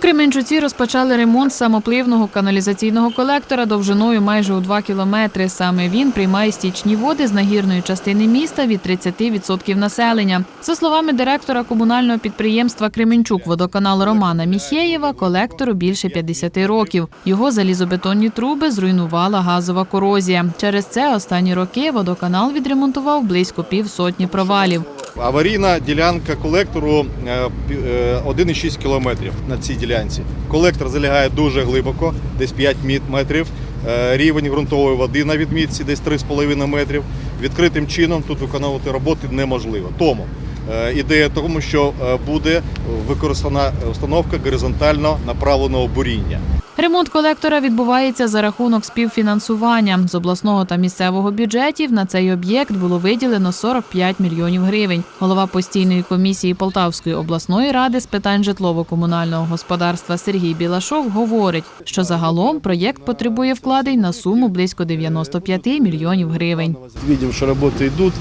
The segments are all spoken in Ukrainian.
Кременчуці розпочали ремонт самопливного каналізаційного колектора довжиною майже у 2 кілометри. Саме він приймає стічні води з нагірної частини міста від 30% населення. За словами директора комунального підприємства Кременчук водоканал Романа Міхєєва, колектору більше 50 років. Його залізобетонні труби зруйнувала газова корозія. Через це останні роки водоканал відремонтував близько півсотні провалів. Аварійна ділянка колектору е, пі- е, 1,6 кілометрів на цій ділянці. Колектор залягає дуже глибоко, десь 5 метрів. Е, Рівень ґрунтової води на відмітці десь 3,5 метрів. Відкритим чином тут виконувати роботи неможливо. Тому е, ідея тому, що е, буде використана установка горизонтально направленого буріння. Ремонт колектора відбувається за рахунок співфінансування. З обласного та місцевого бюджетів на цей об'єкт було виділено 45 мільйонів гривень. Голова постійної комісії Полтавської обласної ради з питань житлово-комунального господарства Сергій Білашов говорить, що загалом проєкт потребує вкладень на суму близько 95 мільйонів гривень. Видим, что работы идут,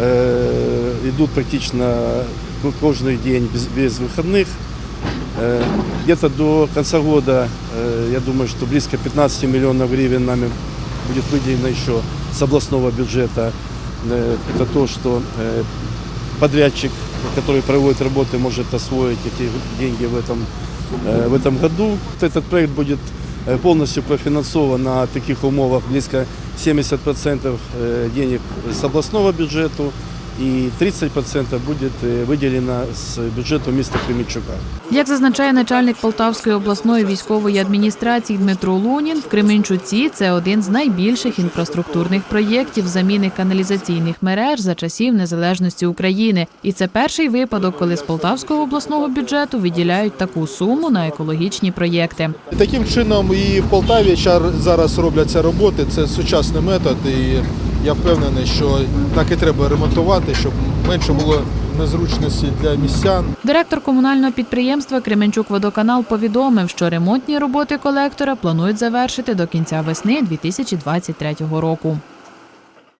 э, идут практично каждый день без, без выходных. Э, Где-то до конца года, э, я думаю, что близко 15 миллионов гривен нами будет выделено еще с областного бюджета. Э, Это то, что э, подрядчик, который проводит работы, может освоить эти деньги в этом, э, в этом году. Этот проект будет э, полностью профинансован на таких умовах близко 70% э, денег с областного бюджета и 30% будет э, выделено с бюджету места Кременчука. Як зазначає начальник Полтавської обласної військової адміністрації Дмитро Лунін, в Кременчуці це один з найбільших інфраструктурних проєктів заміни каналізаційних мереж за часів незалежності України. І це перший випадок, коли з Полтавського обласного бюджету виділяють таку суму на екологічні проєкти. Таким чином і в Полтаві чар- зараз робляться роботи. Це сучасний метод, і я впевнений, що так і треба ремонтувати, щоб менше було незручності для містян. Директор комунального підприємства Кременчук Водоканал повідомив, що ремонтні роботи колектора планують завершити до кінця весни 2023 року.